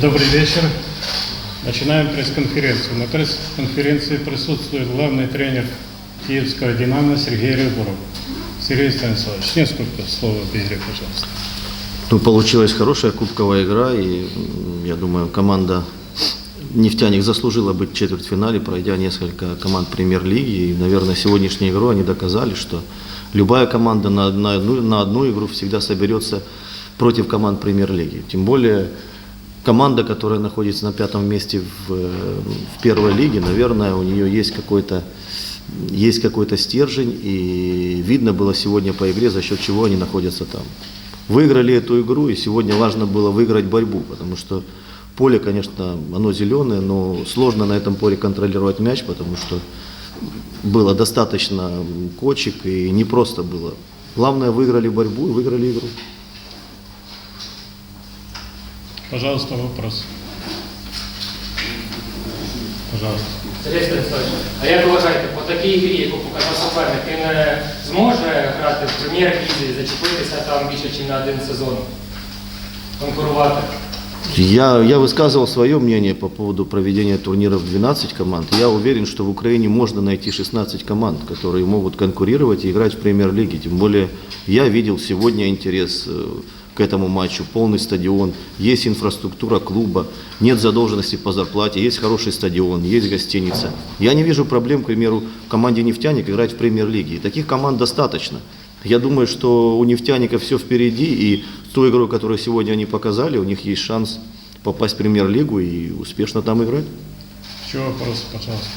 Добрый вечер. Начинаем пресс-конференцию. На пресс-конференции присутствует главный тренер Киевского «Динамо» Сергей Рыбуров. Сергей Станиславович, несколько слов об игре, пожалуйста. Ну, получилась хорошая кубковая игра, и я думаю, команда «Нефтяник» заслужила быть в четвертьфинале, пройдя несколько команд премьер-лиги. И, наверное, сегодняшнюю игру они доказали, что любая команда на, на на одну игру всегда соберется против команд премьер-лиги. Тем более команда, которая находится на пятом месте в, э, в первой лиге, наверное, у нее есть какой-то есть какой-то стержень, и видно было сегодня по игре, за счет чего они находятся там. Выиграли эту игру, и сегодня важно было выиграть борьбу, потому что поле, конечно, оно зеленое, но сложно на этом поле контролировать мяч, потому что было достаточно кочек, и не просто было. Главное, выиграли борьбу и выиграли игру. Пожалуйста, вопрос. Пожалуйста. Сергій Станіславович, а як ви вважаєте, по такій грі, яку показав суперник, він е, зможе грати в прем'єр-лізі, зачепитися там більше, ніж на один сезон, конкурувати? Я, я высказывал свое мнение по поводу проведения турниров 12 команд. Я уверен, что в Украине можно найти 16 команд, которые могут конкурировать и играть в премьер-лиге. Тем более я видел сегодня интерес э, к этому матчу, полный стадион, есть инфраструктура клуба, нет задолженности по зарплате, есть хороший стадион, есть гостиница. Я не вижу проблем, к примеру, в команде «Нефтяник» играть в премьер-лиге. И таких команд достаточно. Я думаю, что у «Нефтяника» все впереди, и той игрой, которую сегодня они показали, у них есть шанс попасть в премьер-лигу и успешно там играть. Еще вопрос, пожалуйста.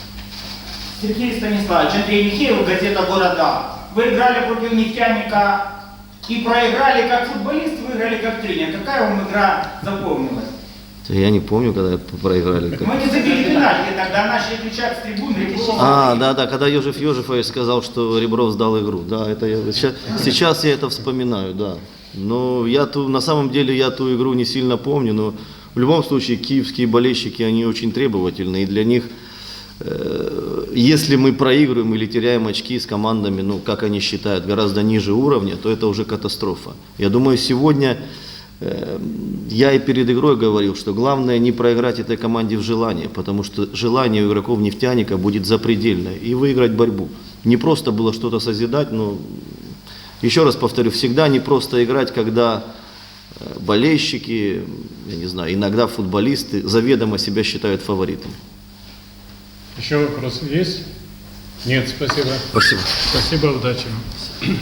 Сергей Станиславович, Андрей Михеев, газета «Города». Вы играли против нефтяника и проиграли как футболист, выиграли как тренер. Какая вам игра запомнилась? Я не помню, когда проиграли. Мы не забили пенальти, тогда начали кричать с трибуны. Ребров. А, да, да, когда Ежев Ежефович сказал, что Ребров сдал игру. Да, это я, сейчас, сейчас я это вспоминаю, да. Но я ту, на самом деле я ту игру не сильно помню, но в любом случае киевские болельщики, они очень требовательны, и для них, если мы проигрываем или теряем очки с командами, ну, как они считают, гораздо ниже уровня, то это уже катастрофа. Я думаю, сегодня э, я и перед игрой говорил, что главное не проиграть этой команде в желании, потому что желание у игроков нефтяника будет запредельное, и выиграть борьбу. Не просто было что-то созидать, но еще раз повторю, всегда не просто играть, когда э, болельщики, я не знаю, иногда футболисты заведомо себя считают фаворитами. Еще вопросы есть? Нет, спасибо. Спасибо. Спасибо, удачи. вам.